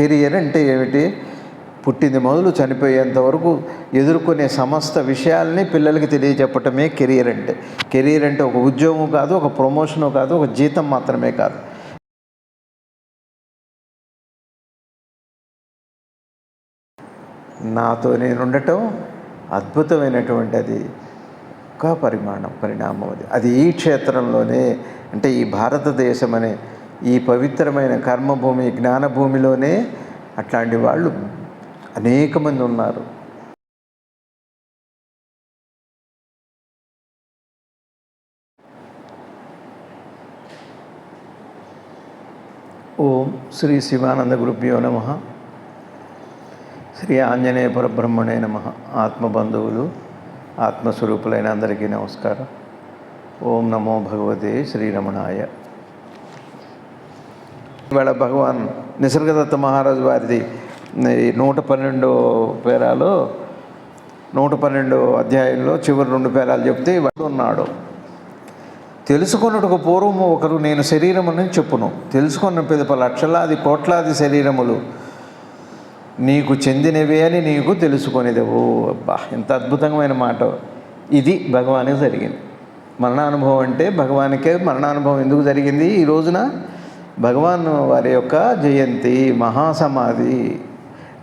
Career అంటే ఏమిటి? పుట్టింది మొదలు చనిపోయేంత వరకు ఎదుర్కొనే సమస్త విషయాల్ని పిల్లలకి తెలియజెప్పటమే కెరియర్ అంటే. కెరియర్ అంటే ఒక ఉద్యోగం కాదు ఒక ప్రమోషను కాదు ఒక జీతం మాత్రమే కాదు. నాతో నేను ఉండటం అద్భుతమైనటువంటి అది ఒక పరిమాణం పరిణామం అది. అది ఈ క్షేత్రంలోనే అంటే ఈ భారతదేశం అనే ఈ పవిత్రమైన కర్మభూమి జ్ఞానభూమిలోనే అట్లాంటి వాళ్ళు అనేక మంది ఉన్నారు. ఓం శ్రీ శివానంద గురుభ్యో నమ. శ్రీ ఆంజనేయ పరబ్రహ్మణే నమ. ఆత్మబంధువులు ఆత్మస్వరూపులైన అందరికీ నమస్కారం. ఓం నమో భగవతే శ్రీరమణాయ. ఇవాళ భగవాన్ నిసర్గదత్త మహారాజు వారిది నూట పన్నెండో పేరాలు నూట పన్నెండో అధ్యాయంలో చివరి రెండు పేరాలు చెప్తే వాడు ఉన్నాడు. తెలుసుకున్నట్టుకు పూర్వము ఒకరు నేను శరీరముని చెప్పును. తెలుసుకున్న పిదప లక్షలాది కోట్లాది శరీరములు నీకు చెందినవే అని నీకు తెలుసుకునేదేవు. అబ్బా ఎంత అద్భుతమైన మాట. ఇది భగవానికి జరిగింది. మరణానుభవం అంటే భగవానికే మరణానుభవం ఎందుకు జరిగింది? ఈ రోజున భగవాన్ వారి యొక్క జయంతి మహాసమాధి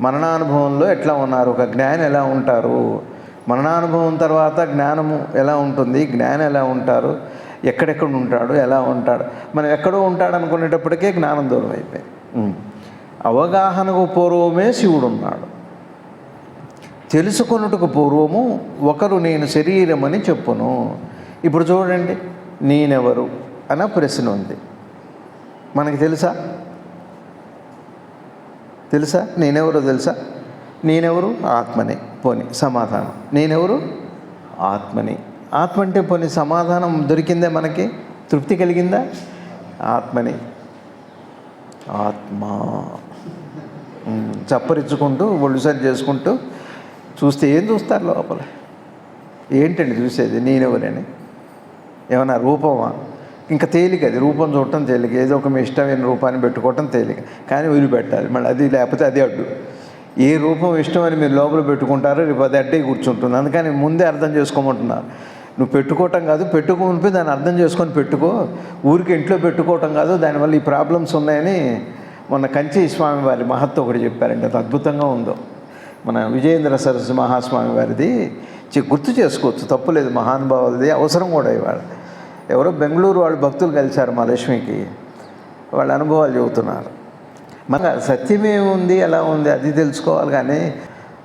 మరణానుభవంలో ఎట్లా ఉన్నారు? ఒక జ్ఞాని ఎలా ఉంటారు? మరణానుభవం తర్వాత జ్ఞానము ఎలా ఉంటుంది? జ్ఞానం ఎలా ఉంటారు? ఎక్కడెక్కడ ఉంటాడు? ఎలా ఉంటాడు? మనం ఎక్కడో ఉంటాడు అనుకునేటప్పటికే జ్ఞానం దూరం అయిపోయింది. అవగాహనకు పూర్వమే శివుడు ఉన్నాడు తెలుసుకొనుటకు పూర్వము ఒకరు నేను శరీరం అని చెప్పును. ఇప్పుడు చూడండి నేనెవరు? అన్న ప్రశ్న ఉంది. మనకి తెలుసా? తెలుసా? నేనెవరో తెలుసా? నేనెవరు? ఆత్మని. పోని సమాధానం. నేనెవరు? ఆత్మని. ఆత్మ అంటే పోని సమాధానం దొరికిందే మనకి? తృప్తి కలిగిందా? ఆత్మని. ఆత్మ. చప్పరించుకుంటూ ఒళ్ళు సరి చేసుకుంటూ చూస్తే ఏం చూస్తారు లోపల? ఏంటండి చూసేది? నేనెవరని? ఏమన్నా రూపమా? ఇంకా తేలిక అది రూపం చూడటం తేలిక ఏదో ఒక మీ ఇష్టమైన రూపాన్ని పెట్టుకోవటం తేలిక. కానీ వదిలిపెట్టాలి మళ్ళీ అది లేకపోతే అది అడ్డు. ఏ రూపం ఇష్టమని మీరు లోపల పెట్టుకుంటారో రేపు అది అడ్డే కూర్చుంటుంది. అందుకని ముందే అర్థం చేసుకోమంటున్నారు. నువ్వు పెట్టుకోవటం కాదు పెట్టుకుంటే దాన్ని అర్థం చేసుకొని పెట్టుకో. ఊరికి ఇంట్లో పెట్టుకోవటం కాదు దానివల్ల ఈ ప్రాబ్లమ్స్ ఉన్నాయని మొన్న కంచి స్వామి వారి మహత్వం ఒకటి చెప్పారంటే అది అద్భుతంగా ఉందో. మన విజయేంద్ర సరస్వతి మహాస్వామి వారిది. గుర్తు చేసుకోవచ్చు తప్పులేదు మహానుభావులది అవసరం కూడా ఇవాళ. ఎవరో బెంగళూరు వాళ్ళు భక్తులు కలిశారు మా లక్ష్మికి. వాళ్ళ అనుభవాలు చెబుతున్నారు. మన సత్యమేముంది ఎలా ఉంది అది తెలుసుకోవాలి కానీ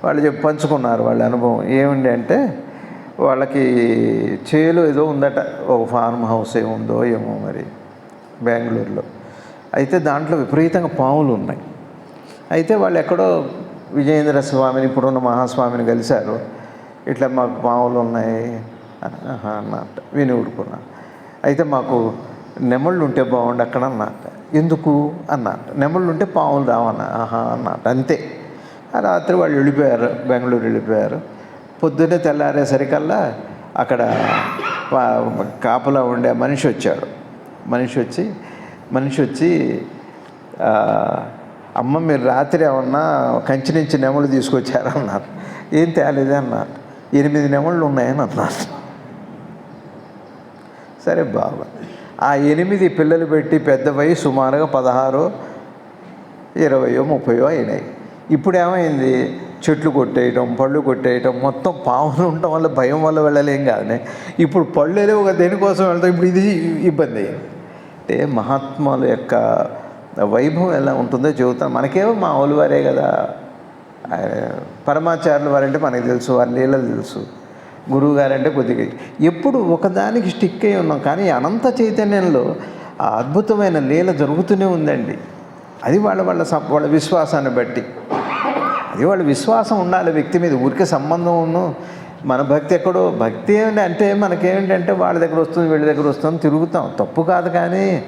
వాళ్ళు చెప్పి పంచుకున్నారు వాళ్ళ అనుభవం. ఏముంది అంటే వాళ్ళకి చేలు ఏదో ఉందట ఒక ఫార్మ్ హౌస్ ఏముందో ఏమో మరి బెంగళూరులో. అయితే దాంట్లో విపరీతంగా పాములు ఉన్నాయి. అయితే వాళ్ళు ఎక్కడో విజయేంద్ర స్వామిని ఇప్పుడున్న మహాస్వామిని కలిశారు. ఇట్లా మాకు పాములు ఉన్నాయి అన్నట్టు విని ఊరుకున్నాను అయితే మాకు నెమళ్ళు ఉంటే బాగుండు అక్కడ అన్నట్ట ఎందుకు? అన్నట్ట నెమళ్ళు ఉంటే పాములు రావన్న. ఆహా అన్నట్టు అంతే. ఆ రాత్రి వాళ్ళు వెళ్ళిపోయారు బెంగళూరు వెళ్ళిపోయారు. పొద్దున్నే తెల్లారేసరికల్లా అక్కడ కాపలా ఉండే మనిషి వచ్చాడు. మనిషి వచ్చి మనిషి వచ్చి అమ్మ మీరు రాత్రి ఏమన్నా కంచి నుంచి నెమలు తీసుకొచ్చారన్నారు ఏం తేలేదే అన్నారు. ఎనిమిది నెమళ్ళు ఉన్నాయని అన్నారు. సరే బాబా. ఆ ఎనిమిది పిల్లలు పెట్టి పెద్దవై సుమారుగా పదహారో ఇరవయో ముప్పయో అయినాయి. ఇప్పుడు ఏమైంది చెట్లు కొట్టేయటం పళ్ళు కొట్టేయటం మొత్తం పాములు ఉండటం వల్ల భయం వల్ల వెళ్ళలేం కాదు ఇప్పుడు పళ్ళు లేవు ఒక దేనికోసం వెళ్తాం? ఇప్పుడు ఇది ఇబ్బంది అంటే మహాత్ముల యొక్క వైభవం ఎలా ఉంటుందో చెబుతాను. మనకేమో మా వారే కదా. పరమాచార్యులు పరమాచార్యుల వారంటే మనకు తెలుసు వారి లీలలు తెలుసు. గురువు గారంటే కొద్దిగా ఎప్పుడు ఒకదానికి స్టిక్ అయి ఉన్నాం కానీ అనంత చైతన్యంలో ఆ అద్భుతమైన లీల జరుగుతూనే ఉందండి. అది వాళ్ళ వాళ్ళ సప్ వాళ్ళ విశ్వాసాన్ని బట్టి. అది వాళ్ళ విశ్వాసం ఉండాలి వ్యక్తి మీద ఊరికే సంబంధం ఉన్ను. మన భక్తి ఎక్కడో భక్తి ఏమిటి అంటే మనకేమిటంటే వాళ్ళ దగ్గర వస్తుంది వీళ్ళ దగ్గర వస్తుంది తిరుగుతాం. తప్పు కాదు కానీ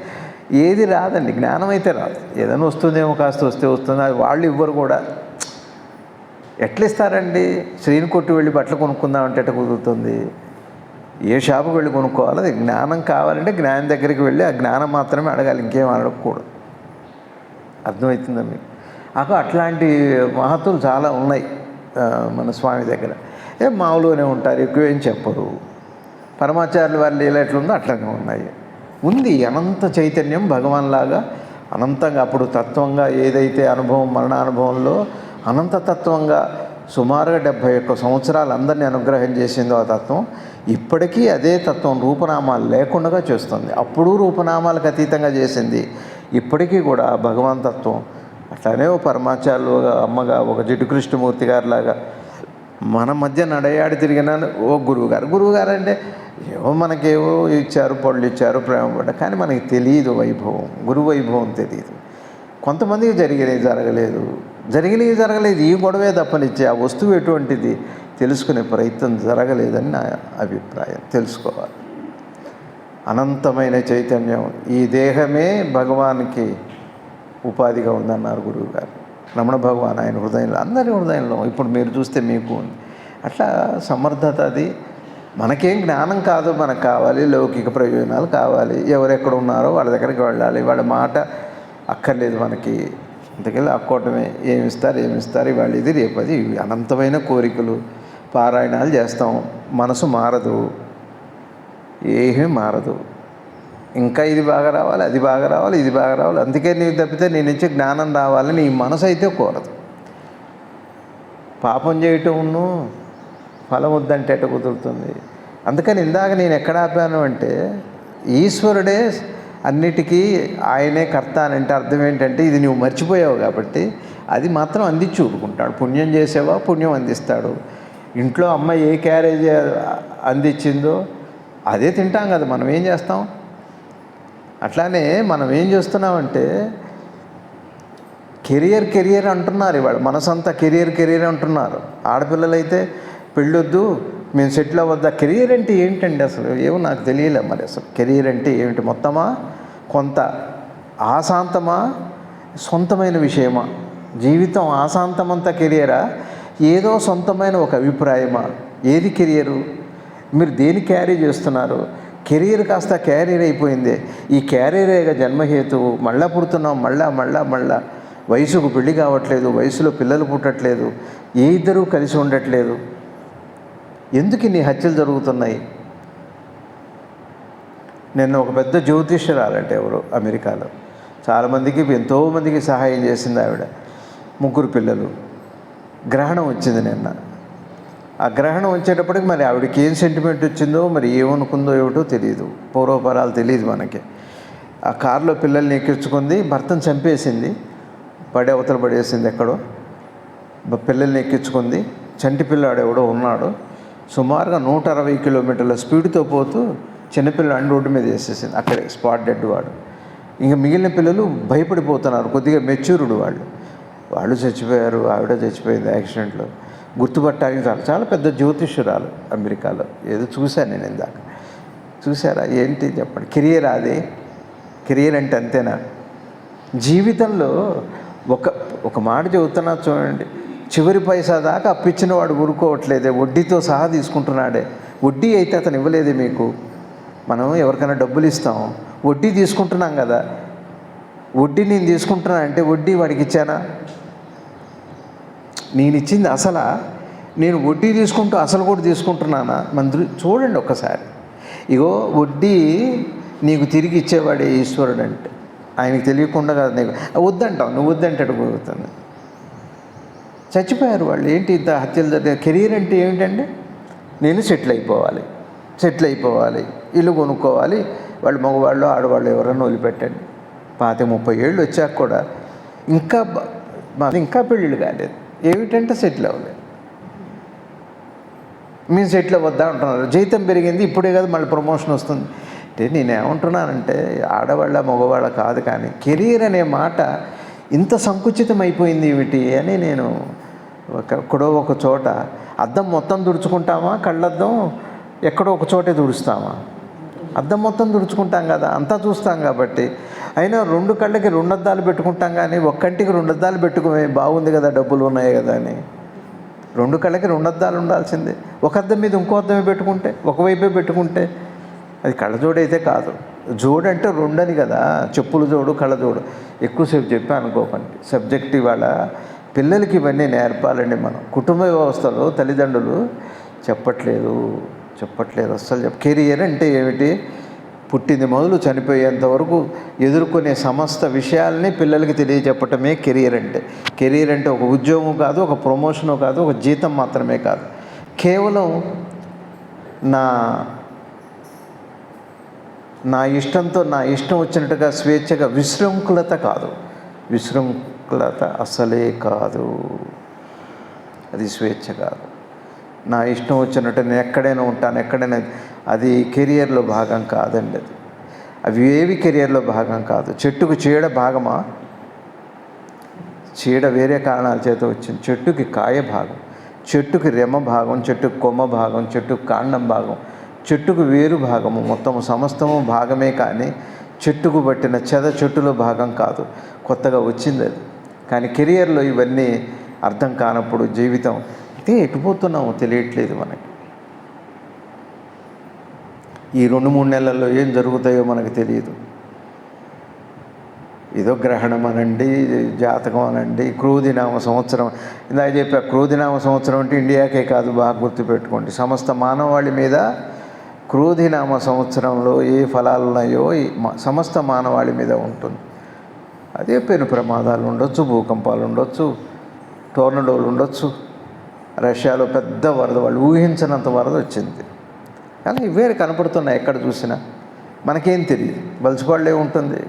ఏది రాదండి జ్ఞానం అయితే రాదు. ఏదైనా వస్తుందేమో కాస్త వస్తే వస్తుంది అది వాళ్ళు ఇవ్వరు కూడా. ఎట్లా ఇస్తారండి శ్రీని కొట్టు వెళ్ళి బట్టలు కొనుక్కుందామంటే అంటే కుదురుతుంది? ఏ షాపుకి వెళ్ళి కొనుక్కోవాలి? అది జ్ఞానం కావాలంటే జ్ఞానం దగ్గరికి వెళ్ళి ఆ జ్ఞానం మాత్రమే అడగాలి ఇంకేం అడగకూడదు. అర్థమవుతుందా మీకు? అక అట్లాంటి మహత్తులు చాలా ఉన్నాయి మన స్వామి దగ్గర. ఏ మామూలుగానే ఉంటారు ఎక్కువ ఏం చెప్పరు. పరమాచార్యుల వారి లీల ఎట్లుందో అట్లనే ఉన్నాయి. ఉంది అనంత చైతన్యం భగవాన్లాగా అనంతంగా అప్పుడు తత్వంగా ఏదైతే అనుభవం మరణానుభవంలో అనంత తత్వంగా సుమారుగా డెబ్భై ఒక్క సంవత్సరాలు అందరినీ అనుగ్రహం చేసిందో ఆ తత్వం ఇప్పటికీ అదే తత్వం రూపనామాలు లేకుండా చేస్తుంది. అప్పుడు రూపనామాలకు అతీతంగా చేసింది. ఇప్పటికీ కూడా భగవాన్ తత్వం అట్లానే ఓ పరమాచార్యులుగా అమ్మగా ఒక జిడ్డు కృష్ణమూర్తి గారిలాగా మన మధ్య నడయాడి తిరిగిన ఓ గురువు గారు గురువు గారు అంటే ఏవో మనకేవో ఇచ్చారు పళ్ళు ఇచ్చారు ప్రేమ పడ్డ కానీ మనకి తెలియదు వైభవం. గురువు వైభవం తెలియదు. కొంతమందికి జరిగలేదు జరగలేదు. జరిగినవి జరగలేదు ఈ గొడవే తప్పనిచ్చి ఆ వస్తువు ఎటువంటిది తెలుసుకునే ప్రయత్నం జరగలేదని నా అభిప్రాయం. తెలుసుకోవాలి. అనంతమైన చైతన్యం. ఈ దేహమే భగవానికి ఉపాధిగా ఉందన్నారు గురువు గారు రమణ భగవాన్ ఆయన హృదయంలో అందరి హృదయంలో ఇప్పుడు మీరు చూస్తే మీకు ఉంది. అట్లా సమర్థత అది. మనకేం జ్ఞానం కాదు మనకు కావాలి లౌకిక ప్రయోజనాలు కావాలి. ఎవరెక్కడ ఉన్నారో వాళ్ళ దగ్గరికి వెళ్ళాలి. వాళ్ళ మాట అక్కర్లేదు మనకి. అంతకెళ్ళి అక్కోటమే ఏమి ఇస్తారు ఏమి ఇస్తారు ఇవాళ ఇది రేపు అది. ఇవి అనంతమైన కోరికలు పారాయణాలు చేస్తాం. మనసు మారదు. ఏమీ మారదు. ఇంకా ఇది బాగా రావాలి అది బాగా రావాలి ఇది బాగా రావాలి. అందుకే నీవు తప్పితే నీ నుంచి జ్ఞానం రావాలని నీ మనసు అయితే కోరదు. పాపం చేయటం ఫలం వద్దంటే కుదురుతుంది? అందుకని ఇందాక నేను ఎక్కడ ఆపాను అంటే ఈశ్వరుడే అన్నిటికీ ఆయనే కర్త అని అంటే అర్థం ఏంటంటే ఇది నువ్వు మర్చిపోయావు కాబట్టి అది మాత్రం అందించి ఊరుకుంటాడు పుణ్యం చేసేవా? పుణ్యం అందిస్తాడు. ఇంట్లో అమ్మ ఏ క్యారేజ్ అందించిందో అదే తింటాం కదా మనం ఏం చేస్తాం? అట్లానే మనం ఏం చేస్తున్నామంటే కెరియర్ కెరియర్ అంటున్నారు ఇవాళ. మనసంతా కెరియర్ కెరియర్ అంటున్నారు. ఆడపిల్లలైతే పెళ్ళొద్దు మేము సెటిల్ అవ్వద్దా? కెరీర్ అంటే ఏంటండి అసలు? ఏమో నాకు తెలియలే మరి అసలు. కెరీర్ అంటే ఏమిటి? మొత్తమా? కొంత ఆశాంతమా? సొంతమైన విషయమా? జీవితం ఆశాంతమంతా కెరియరా ఏదో సొంతమైన ఒక అభిప్రాయమా? ఏది కెరియరు మీరు దేని క్యారీ చేస్తున్నారు? కెరీర్ కాస్త క్యారీర్ అయిపోయింది. ఈ క్యారీరేగా జన్మహేతువు మళ్ళా పుడుతున్నాం మళ్ళా మళ్ళా మళ్ళా. వయసుకు పెళ్ళి కావట్లేదు వయసులో పిల్లలు పుట్టట్లేదు ఏ ఇద్దరూ కలిసి ఉండట్లేదు. ఎందుకు ఇన్ని హత్యలు జరుగుతున్నాయి? నిన్న ఒక పెద్ద జ్యోతిష్యురాలంటే ఎవరు అమెరికాలో. చాలామందికి ఎంతోమందికి సహాయం చేసింది ఆవిడ. ముగ్గురు పిల్లలు. గ్రహణం వచ్చింది నిన్న. ఆ గ్రహణం వచ్చేటప్పటికి మరి ఆవిడకి ఏం సెంటిమెంట్ వచ్చిందో మరి ఏమనుకుందో ఏమిటో తెలియదు పూర్వపరాలు తెలియదు మనకి. ఆ కారులో పిల్లల్ని ఎక్కించుకుంది భర్తను చంపేసింది. పడే అవతల పడేసింది ఎక్కడో. పిల్లల్ని ఎక్కించుకుంది. చంటి పిల్లాడు ఎవడో ఉన్నాడు. సుమారుగా నూట అరవై కిలోమీటర్ల స్పీడ్తో పోతూ చిన్నపిల్లలు చిన్నపిల్లాడిని రోడ్డు మీద వేసేసింది. అక్కడే స్పాట్ డెడ్ వాడు. ఇంకా మిగిలిన పిల్లలు భయపడిపోతున్నారు. కొద్దిగా మెచ్యూర్డ్ వాళ్ళు. వాళ్ళు చచ్చిపోయారు ఆవిడ చచ్చిపోయింది యాక్సిడెంట్లో. గుర్తుపట్టడానికి చాలా చాలా పెద్ద జ్యోతిష్యురాలు అమెరికాలో. ఏదో చూశాను నేను ఇందాక. చూసారా ఏంటి చెప్పండి. కెరియర్ అది. కెరియర్ అంటే అంతేనా? జీవితంలో ఒక ఒక మాట చెబుతున్నా చూడండి. చివరి పైసా దాకా అప్పిచ్చిన వాడు ఊరుకోవట్లేదే. వడ్డీతో సహా తీసుకుంటున్నాడే. వడ్డీ అయితే అతను ఇవ్వలేదే మీకు. మనం ఎవరికైనా డబ్బులు ఇస్తాం. వడ్డీ తీసుకుంటున్నాం కదా. వడ్డీ నేను తీసుకుంటున్నా అంటే వడ్డీ వాడికి ఇచ్చానా? నేను ఇచ్చింది అసలా? నేను వడ్డీ తీసుకుంటూ అసలు కూడా తీసుకుంటున్నానా? మంత్రి చూడండి ఒక్కసారి. ఇగో వడ్డీ నీకు తిరిగి ఇచ్చేవాడే ఈశ్వరుడు అంటే. ఆయనకు తెలియకుండా కాదు నీకు. వద్దంటావు. నువ్వు వద్దంటాడు పోతుంది చచ్చిపోయారు వాళ్ళు. ఏంటి ఇంత హత్యలు జరిగే కెరీర్ అంటే ఏమిటండి నేను సెటిల్ అయిపోవాలి సెటిల్ అయిపోవాలి ఇల్లు కొనుక్కోవాలి వాళ్ళు మగవాళ్ళు ఆడవాళ్ళు ఎవరైనా వదిలిపెట్టండి. పాత ముప్పై ఏళ్ళు వచ్చాక కూడా ఇంకా బ- ఇంకా పెళ్ళిళ్ళు కాలేదు. ఏమిటంటే సెటిల్ అవ్వలేదు. మేము సెటిల్ అవ్వద్దా అంటున్నారు. జీతం పెరిగింది ఇప్పుడే కదా మళ్ళీ ప్రమోషన్ వస్తుంది. అంటే నేను ఏమంటున్నానంటే ఆడవాళ్ళ మగవాళ్ళ కాదు కానీ కెరీర్ అనే మాట ఇంత సంకుచితం అయిపోయింది ఏమిటి అని నేను ఎక్కడో ఒక చోట అద్దం మొత్తం దుడుచుకుంటామా? కళ్ళద్దం ఎక్కడో ఒక చోటే తుడుస్తామా అద్దం మొత్తం తుడుచుకుంటాం కదా అంతా చూస్తాం కాబట్టి. అయినా రెండు కళ్ళకి రెండు అద్దాలు పెట్టుకుంటాం కానీ ఒక్కంటికి రెండు అద్దాలు పెట్టుకునే బాగుంది కదా డబ్బులు ఉన్నాయి కదా అని. రెండు కళ్ళకి రెండు అద్దాలు ఉండాల్సిందే. ఒక అద్దం మీద ఇంకో అద్దమే పెట్టుకుంటే ఒకవైపే పెట్టుకుంటే అది కళ్ళజోడైతే కాదు. జోడు అంటే రెండని కదా చెప్పులు జోడు కళ్ళ జోడు ఎక్కువసేపు చెప్పి అనుకోకండి సబ్జెక్ట్ ఇవాళ పిల్లలకి ఇవన్నీ నేర్పాలండి మనం. కుటుంబ వ్యవస్థలో తల్లిదండ్రులు చెప్పట్లేదు చెప్పట్లేదు అస్సలు చెప్ప కెరియర్ అంటే ఏమిటి? పుట్టింది మొదలు చనిపోయేంత వరకు ఎదుర్కొనే సమస్త విషయాల్ని పిల్లలకి తెలియజెప్పటమే కెరియర్ అంటే. కెరియర్ అంటే ఒక ఉద్యోగం కాదు ఒక ప్రమోషను కాదు ఒక జీతం మాత్రమే కాదు. కేవలం నా నా ఇష్టంతో నా ఇష్టం వచ్చినట్టుగా స్వేచ్ఛగా విశృంఖలత కాదు. విశృంఖలత అసలే కాదు. అది స్వేచ్ఛ కాదు. నా ఇష్టం వచ్చినట్టు నేను ఎక్కడైనా ఉంటాను ఎక్కడైనా అది కెరియర్లో భాగం కాదండి అది. అవి ఏవి కెరియర్లో భాగం కాదు. చెట్టుకు చీడ భాగమా? చీడ వేరే కారణాల చేత వచ్చింది. చెట్టుకి కాయ భాగం చెట్టుకి రెమ్మ భాగం చెట్టుకు కొమ్మ భాగం చెట్టుకు కాండం భాగం చెట్టుకు వేరు భాగము మొత్తము సమస్తము భాగమే కానీ చెట్టుకు పట్టిన చెద చెట్టులో భాగం కాదు. కొత్తగా వచ్చింది అది. కానీ కెరియర్లో ఇవన్నీ అర్థం కానప్పుడు జీవితం అయితే ఎటుపోతున్నామో తెలియట్లేదు మనకి. ఈ రెండు మూడు నెలల్లో ఏం జరుగుతాయో మనకు తెలియదు. ఏదో గ్రహణం అనండి జాతకం అనండి క్రోధినామ సంవత్సరం. ఇందాక చెప్పా క్రోధినామ సంవత్సరం అంటే ఇండియాకే కాదు బాగా గుర్తుపెట్టుకోండి. సమస్త మానవాళి మీద క్రోధినామ సంవత్సరంలో ఏ ఫలాలు ఉన్నాయో ఈ సమస్త మానవాళి మీద ఉంటుంది. అదే పెను ప్రమాదాలు ఉండొచ్చు భూకంపాలు ఉండొచ్చు టోర్నడోలు ఉండొచ్చు. రష్యాలో పెద్ద వరద వాళ్ళు ఊహించినంత వరద వచ్చింది. కానీ ఇవే కనపడుతున్నాయి ఎక్కడ చూసినా. మనకేం తెలియదు బలిసిపాళ్ళే ఉంటుంది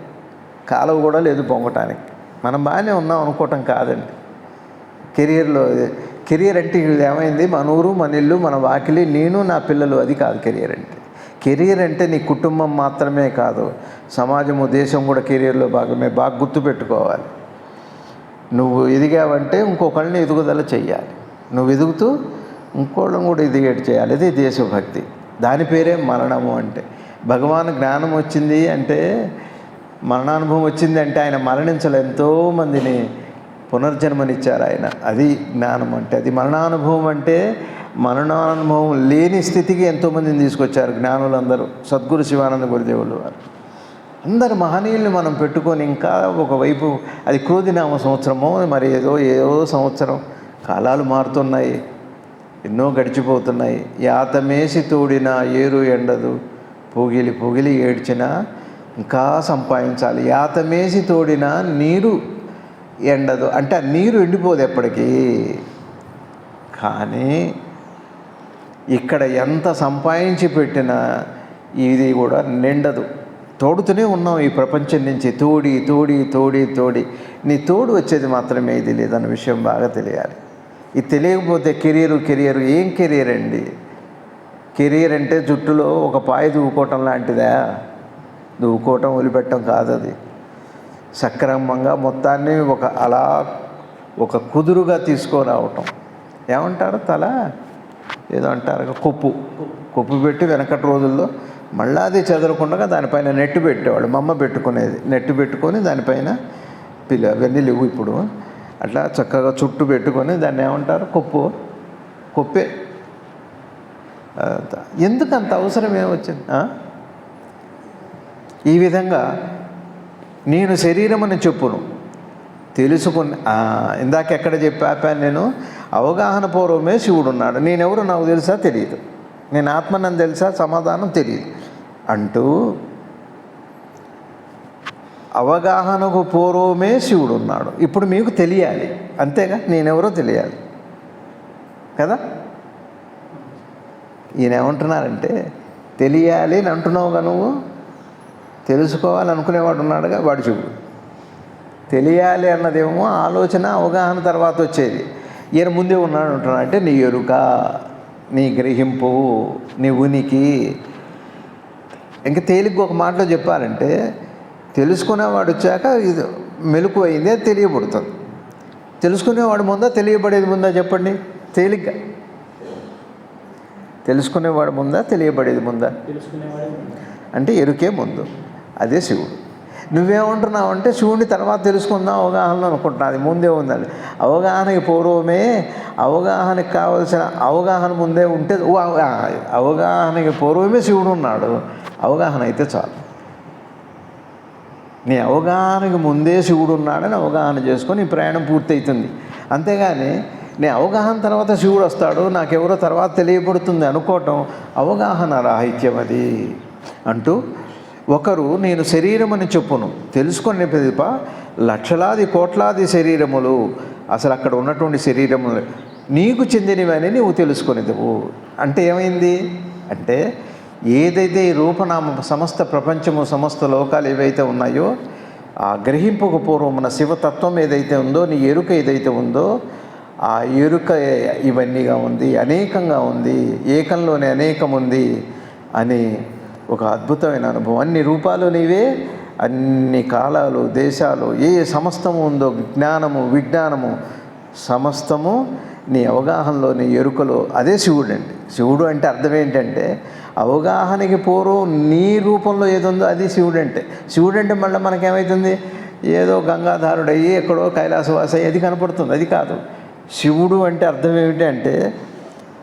కాలువ కూడా లేదు పొంగటానికి. మనం బాగానే ఉన్నాం అనుకోవటం కాదండి. కెరియర్లో కెరియర్ అంటే ఏమైంది? మన ఊరు మన ఇల్లు మన వాకిలి నేను నా పిల్లలు అది కాదు కెరియర్ అంటే. కెరియర్ అంటే నీ కుటుంబం మాత్రమే కాదు సమాజము దేశం కూడా కెరియర్లో భాగమే. బాగా గుర్తుపెట్టుకోవాలి నువ్వు ఎదిగావంటే ఇంకొకళ్ళని ఎదుగుదల చెయ్యాలి. నువ్వు ఎదుగుతూ ఇంకోళ్ళని కూడా ఎదిగేటి చేయాలి ఇది దేశభక్తి. దాని పేరే మరణము అంటే. భగవాన్ జ్ఞానం వచ్చింది అంటే మరణానుభవం వచ్చింది అంటే ఆయన మరణించలే ఎంతోమందిని పునర్జన్మనిచ్చారు ఆయన. అది జ్ఞానం అంటే అది మరణానుభవం అంటే మరణానుభవం లేని స్థితికి ఎంతోమందిని తీసుకొచ్చారు జ్ఞానులందరూ. సద్గురు శివానంద గురుదేవులు వారు. అందరు మహనీయుల్ని మనం పెట్టుకొని ఇంకా ఒకవైపు అది క్రోధినామ సంవత్సరమో మరి ఏదో ఏదో సంవత్సరం కాలాలు మారుతున్నాయి ఎన్నో గడిచిపోతున్నాయి. యాతమేసి తోడిన ఏరు ఎండదు పొగిలి పొగిలి ఏడ్చినా ఇంకా సంపాదించాలి. యాతమేసి తోడిన నీరు ఎండదు. అంటే ఆ నీరు ఎండిపోదు ఎప్పటికీ. కానీ ఇక్కడ ఎంత సంపాదించి పెట్టినా ఇది కూడా నిండదు. తోడుతూనే ఉన్నాం ఈ ప్రపంచం నుంచి. తోడి తోడి తోడి తోడి. నీ తోడు వచ్చేది మాత్రమే ఇది లేదన్న విషయం బాగా తెలియాలి. ఇది తెలియకపోతే కెరియర్ కెరియర్ ఏం కెరియర్ అండి? కెరియర్ అంటే జుట్టులో ఒక పాయ దూకోవటం లాంటిదా? దూకోవటం వదిలిపెట్టడం కాదు అది సక్రమంగా మొత్తాన్ని ఒక అలా ఒక కుదురుగా తీసుకొని రావటం. ఏమంటారు తల? ఏదో అంటారు కొప్పు. కొప్పు పెట్టి వెనకటి రోజుల్లో మళ్ళా అది చెదరకుండా దానిపైన నెట్టు పెట్టేవాడు మమ్మ పెట్టుకునేది. నెట్టు పెట్టుకొని దానిపైన పిల్ల అవన్నీ లేవు ఇప్పుడు. అట్లా చక్కగా చుట్టూ పెట్టుకొని దాన్ని ఏమంటారు? కొప్పు. కొప్పే. ఎందుకు అంత అవసరం ఏమొచ్చింది? ఈ విధంగా నేను శరీరం అని చెప్పును తెలుసుకుని ఇందాక ఎక్కడ చెప్పాను నేను? అవగాహన పూర్వమే శివుడు ఉన్నాడు నేనెవరు నాకు తెలుసా? తెలియదు నేను ఆత్మనని తెలుసా? సమాధానం తెలియదు అంటూ అవగాహనకు పూర్వమే శివుడు ఉన్నాడు ఇప్పుడు మీకు తెలియాలి. అంతేగా? నేనెవరో తెలియాలి. కదా? ఈయన ఏమంటున్నారంటే తెలియాలి అని అంటున్నావుగా నువ్వు? తెలుసుకోవాలి అనుకునేవాడు ఉన్నాడుగా వాడు చూడు. తెలియాలి అన్నదేమో ఆలోచన అవగాహన తర్వాత వచ్చేది. ఈయన ముందే ఉన్నాడు అంటున్నాడు అంటే నీ ఎరుక నీ గ్రహింపు నీ ఉనికి. ఇంకా తేలిగ్గా ఒక మాటలో చెప్పాలంటే తెలుసుకునేవాడు వచ్చాక ఇది మెలకు అయింది అది తెలియబడుతుంది. తెలుసుకునేవాడు ముందా తెలియబడేది ముందా చెప్పండి? తేలిగ్గా. తెలుసుకునేవాడు ముందా తెలియబడేది ముందా. అంటే ఎరుకే ముందు. అదే శివుడు. నువ్వేమంటున్నావు అంటే శివుడిని తర్వాత తెలుసుకుందాం అవగాహన అనుకుంటున్నా అది ముందే ఉందండి. అవగాహనకి పూర్వమే అవగాహనకి కావలసిన అవగాహన ముందే ఉంటే అవగాహనకి పూర్వమే శివుడు ఉన్నాడు. అవగాహన అయితే చాలు. నీ అవగాహనకు ముందే శివుడు ఉన్నాడని అవగాహన చేసుకొని నీ ప్రయాణం పూర్తయితుంది. అంతేగాని నీ అవగాహన తర్వాత శివుడు వస్తాడు నాకెవరో తర్వాత తెలియబడుతుంది అనుకోవటం అవగాహన రాహిత్యం అది అంటూ ఒకరు నేను శరీరమని చెప్పును. తెలుసుకుని పిదప లక్షలాది కోట్లాది శరీరములు అసలు అక్కడ ఉన్నటువంటి శరీరములు నీకు చెందినవని నువ్వు తెలుసుకునేదివు. అంటే ఏమైంది? అంటే ఏదైతే ఈ రూపనామ సమస్త ప్రపంచము సమస్త లోకాలు ఏవైతే ఉన్నాయో ఆ గ్రహింపుకు పూర్వం మన శివతత్వం ఏదైతే ఉందో నీ ఎరుక ఏదైతే ఉందో ఆ ఎరుక ఇవన్నీగా ఉంది అనేకంగా ఉంది ఏకంలోనే అనేకం ఉంది అని ఒక అద్భుతమైన అనుభవం. అన్ని రూపాలు నీవే అన్ని కాలాలు దేశాలు ఏ సమస్తము ఉందో జ్ఞానము విజ్ఞానము సమస్తము నీ అవగాహనలో నీ ఎరుకలో అదే శివుడు అండి శివుడు అంటే అర్థం ఏంటంటే అవగాహనకి పూర్వం నీ రూపంలో ఏది ఉందో అది శివుడు అంటే శివుడు అంటే మళ్ళీ మనకేమవుతుంది ఏదో గంగాధారుడయ్యి ఎక్కడో కైలాసవాసి అది కనపడుతుంది. అది కాదు. శివుడు అంటే అర్థం ఏమిటంటే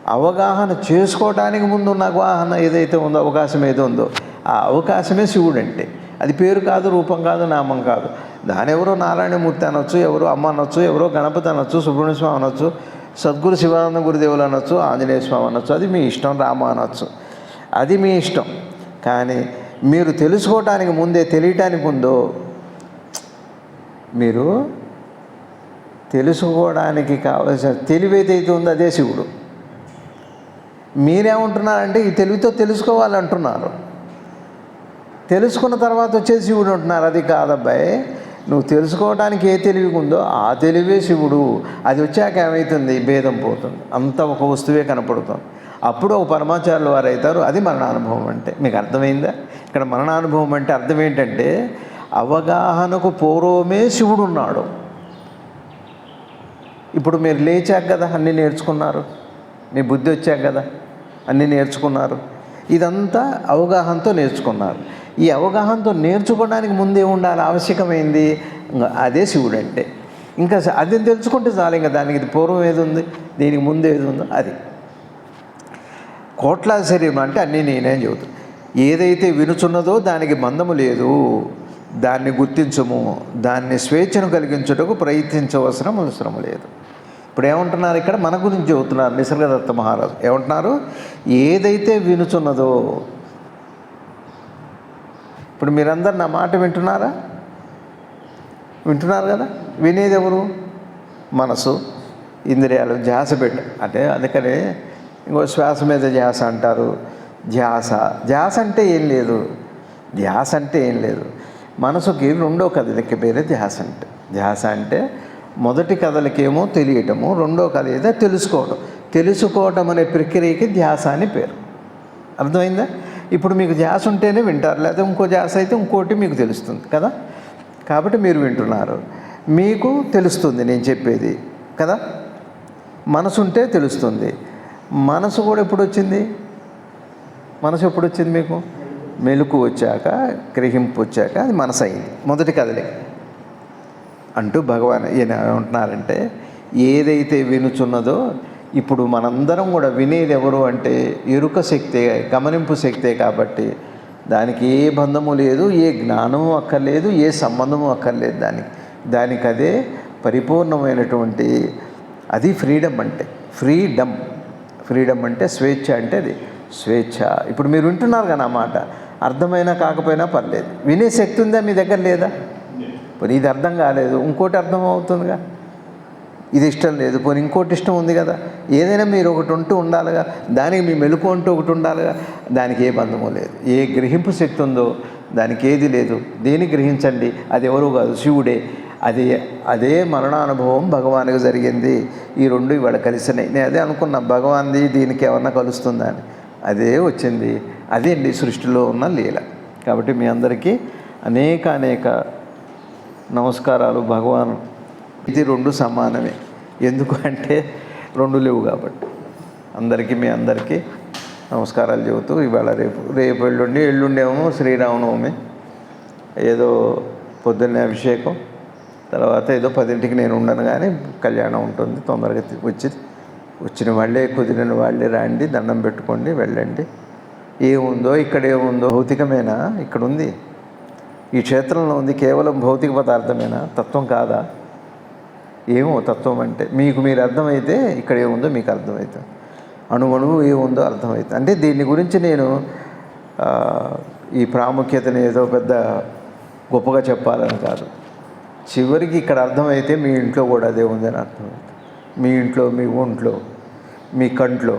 అవగాహన చేసుకోవడానికి ముందు ఉన్న అవగాహన ఏదైతే ఉందో అవకాశం ఏదో ఉందో ఆ అవకాశమే శివుడు అంటే. అది పేరు కాదు రూపం కాదు నామం కాదు. దాని ఎవరో నారాయణమూర్తి అనొచ్చు ఎవరో అమ్మ అనొచ్చు ఎవరో గణపతి అనొచ్చు సుబ్రహ్మణ్య స్వామి అనొచ్చు సద్గురు శివానంద గురుదేవులు అనొచ్చు ఆంజనేయ స్వామి అనొచ్చు అది మీ ఇష్టం రామ అనొచ్చు. అది మీ ఇష్టం. కానీ మీరు తెలుసుకోవటానికి ముందే తెలియటానికి ముందు మీరు తెలుసుకోవడానికి కావలసిన తెలివైతే ఉందో అదే శివుడు. మీరేమంటున్నారంటే ఈ తెలివితో తెలుసుకోవాలంటున్నారు. తెలుసుకున్న తర్వాత వచ్చేసి శివుడు అంటున్నారు అది కాదబ్బాయి నువ్వు తెలుసుకోవడానికి ఏ తెలివి ఉందో ఆ తెలివే శివుడు. అది వచ్చాక ఏమవుతుంది భేదం పోతుంది. అంత ఒక వస్తువే కనపడుతుంది. అప్పుడు ఒక పరమాచార్యులు వారు అవుతారు అది మరణానుభవం అంటే. మీకు అర్థమైందా? ఇక్కడ మరణానుభవం అంటే అర్థం ఏంటంటే అవగాహనకు పూర్వమే శివుడు ఉన్నాడు. ఇప్పుడు మీరు లేచాక కదా అన్నీ నేర్చుకున్నారు? మీ బుద్ధి వచ్చాక కదా? అన్నీ నేర్చుకున్నారు. ఇదంతా అవగాహనతో నేర్చుకున్నారు. ఈ అవగాహనతో నేర్చుకోవడానికి ముందే ఉండాలి ఆవశ్యకమైంది అదే శివుడు అంటే ఇంకా అది తెలుసుకుంటే చాలు ఇంకా దానికి ఇది పూర్వం ఏది ఉంది? దీనికి ముందు ఏది ఉందో అది. కోట్ల శరీరం అంటే అన్నీ నేనే చెబుతాను ఏదైతే వినుచున్నదో దానికి బంధము లేదు. దాన్ని గుర్తించము. దాన్ని స్వేచ్ఛను కలిగించుటకు ప్రయత్నించవలసిన అవసరం లేదు. ఇప్పుడు ఏమంటున్నారు ఇక్కడ? మన గురించి చెబుతున్నారు నిసర్గదత్త మహారాజు. ఏమంటున్నారు? ఏదైతే వినుచున్నదో. ఇప్పుడు మీరందరు నా మాట వింటున్నారా? వింటున్నారు కదా? వినేది ఎవరు? మనసు. ఇంద్రియాలు ధ్యాస పెట్టి. అంటే అందుకనే ఇంకో శ్వాస మీద ధ్యాస అంటారు. ధ్యాస. ధ్యాస అంటే ఏం లేదు. ధ్యాస అంటే ఏం లేదు. మనసుకి రెండో కదలిక పేరే ధ్యాస అంటే. ధ్యాస అంటే మొదటి కథలకేమో తెలియటము రెండో కదలిక తెలుసుకోవడం తెలుసుకోవటం. అనే ప్రక్రియకి ధ్యాస అని పేరు. అర్థమైందా? ఇప్పుడు మీకు ధ్యాస ఉంటేనే వింటారు లేకపోతే ఇంకో ధ్యాస అయితే ఇంకోటి మీకు తెలుస్తుంది కదా? కాబట్టి మీరు వింటున్నారు. మీకు తెలుస్తుంది నేను చెప్పేది కదా? మనసు ఉంటే తెలుస్తుంది. మనసు కూడా ఎప్పుడు వచ్చింది మనసు ఎప్పుడు వచ్చింది మీకు? మెలకు వచ్చాక గ్రహింపు వచ్చాక అది మనసు అయింది మొదటి కదలిక అంటూ భగవాన్ ఈయన ఏమంటున్నారంటే ఏదైతే వినుచున్నదో ఇప్పుడు మనందరం కూడా వినేది ఎవరు అంటే ఎరుక శక్తే గమనింపు శక్తే కాబట్టి దానికి ఏ బంధము లేదు ఏ జ్ఞానము అక్కర్లేదు ఏ సంబంధము అక్కర్లేదు దానికి. దానికి అదే పరిపూర్ణమైనటువంటి అది ఫ్రీడమ్ అంటే ఫ్రీడమ్. ఫ్రీడమ్ అంటే స్వేచ్ఛ అంటే అది. స్వేచ్ఛ. ఇప్పుడు మీరు వింటున్నారు కదా ఆ మాట. అర్థమైనా కాకపోయినా పర్లేదు. వినే శక్తి ఉందా మీ దగ్గర లేదా? పోనీ ఇది అర్థం కాలేదు ఇంకోటి అర్థం అవుతుందిగా ఇది ఇష్టం లేదు పోనీ ఇంకోటి ఇష్టం ఉంది కదా. ఏదైనా మీరు ఒకటి ఉంటూ ఉండాలిగా దానికి మీ మెలకు అంటూ ఒకటి ఉండాలిగా దానికి ఏ బంధము లేదు. ఏ గ్రహింపు శక్తి ఉందో దానికి ఏది లేదు. దేని గ్రహించండి? అది ఎవరు కాదు శివుడే. అది అదే మరణానుభవం భగవానికి జరిగింది. ఈ రెండు ఇవాళ కలిసినాయి. నేను అదే అనుకున్నా భగవాన్ది దీనికి ఏమన్నా కలుస్తుందా అని. అదే వచ్చింది. అదే అండి సృష్టిలో ఉన్న లీల. కాబట్టి మీ అందరికీ అనేక అనేక నమస్కారాలు భగవాన్. ఇది రెండు సమానమే. ఎందుకు అంటే రెండు లేవు కాబట్టి. అందరికీ మీ అందరికీ నమస్కారాలు చెబుతూ ఇవాళ రేపు రేపు ఎల్లుండి ఎల్లుండేమో శ్రీరామనవమి. ఏదో పొద్దున్నే అభిషేకం తర్వాత ఏదో పదింటికి నేను ఉండను కానీ కళ్యాణం ఉంటుంది తొందరగా వచ్చి వచ్చిన వాళ్ళే కుదిరిన వాళ్ళే రండి దండం పెట్టుకోండి వెళ్ళండి. ఏముందో ఇక్కడ ఏముందో భౌతికమేనా? ఇక్కడ ఉంది ఈ క్షేత్రంలో ఉంది కేవలం భౌతిక పదార్థమేనా? తత్వం కాదా? ఏమో తత్వం అంటే మీకు మీరు అర్థమైతే ఇక్కడ ఏముందో మీకు అర్థమవుతుంది అణువణువు ఏముందో అర్థమవుతుంది అంటే దీని గురించి నేను ఈ ప్రాముఖ్యతని ఏదో పెద్ద గొప్పగా చెప్పాలని కాదు. చివరికి ఇక్కడ అర్థమైతే మీ ఇంట్లో కూడా అదే ఉందని అర్థమవుతుంది మీ ఇంట్లో మీ ఒంట్లో మీ కంట్లో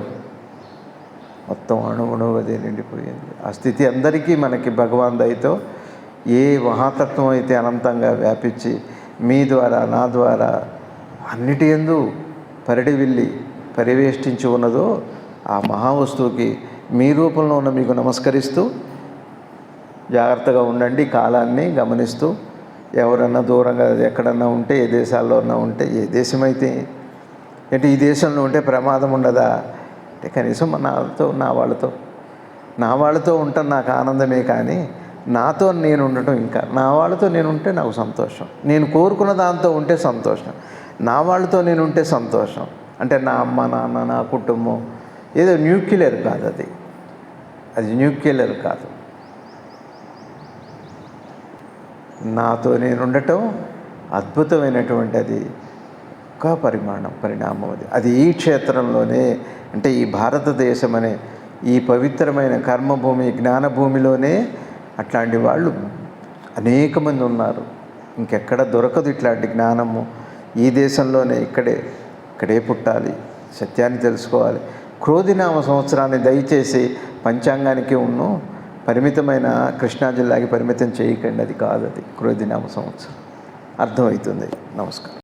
మొత్తం అణువణువు అదే నిండిపోయింది. ఆ స్థితి అందరికీ మనకి భగవాన్ దయతో ఏ మహాతత్వం అయితే అనంతంగా వ్యాపించి మీ ద్వారా నా ద్వారా అన్నిటి ఎందు పరిడివిల్లి పరివేష్టించి ఉన్నదో ఆ మహావస్తువుకి మీ రూపంలో ఉన్న మీకు నమస్కరిస్తూ జాగ్రత్తగా ఉండండి కాలాన్ని గమనిస్తూ. ఎవరన్నా దూరంగా ఎక్కడన్నా ఉంటే ఏ దేశాల్లో ఉన్నా ఉంటే ఏ దేశమైతే అంటే ఈ దేశంలో ఉంటే ప్రమాదం ఉండదా? అంటే కనీసం నాతో నా వాళ్ళతో నా వాళ్ళతో ఉంటాను నాకు ఆనందమే కానీ నాతో నేను ఉండటం ఇంకా నా వాళ్ళతో నేను ఉంటే నాకు సంతోషం. నేను కోరుకున్న దాంతో ఉంటే సంతోషం. నా వాళ్ళతో నేను ఉంటే సంతోషం. అంటే నా అమ్మ నాన్న నా కుటుంబం. ఏదో న్యూక్లియర్ కాదు అది. అది న్యూక్లియర్ కాదు. నాతో నేను ఉండటం అద్భుతమైనటువంటి అది ఒక పరిమాణం పరిణామం అది. అది ఈ క్షేత్రంలోనే అంటే ఈ భారతదేశం అనే ఈ పవిత్రమైన కర్మభూమి జ్ఞానభూమిలోనే అట్లాంటి వాళ్ళు అనేక మంది ఉన్నారు. ఇంకెక్కడ దొరకదు ఇట్లాంటి జ్ఞానము. ఈ దేశంలోనే ఇక్కడే ఇక్కడే పుట్టాలి. సత్యాన్ని తెలుసుకోవాలి. క్రోధినామ సంవత్సరాన్ని దయచేసి పంచాంగానికి ఉన్ను పరిమితమైన కృష్ణా జిల్లాకి పరిమితం చేయకండి. అది కాదు అది. క్రోధినామ సంవత్సరం. అర్థమవుతుంది. నమస్కారం.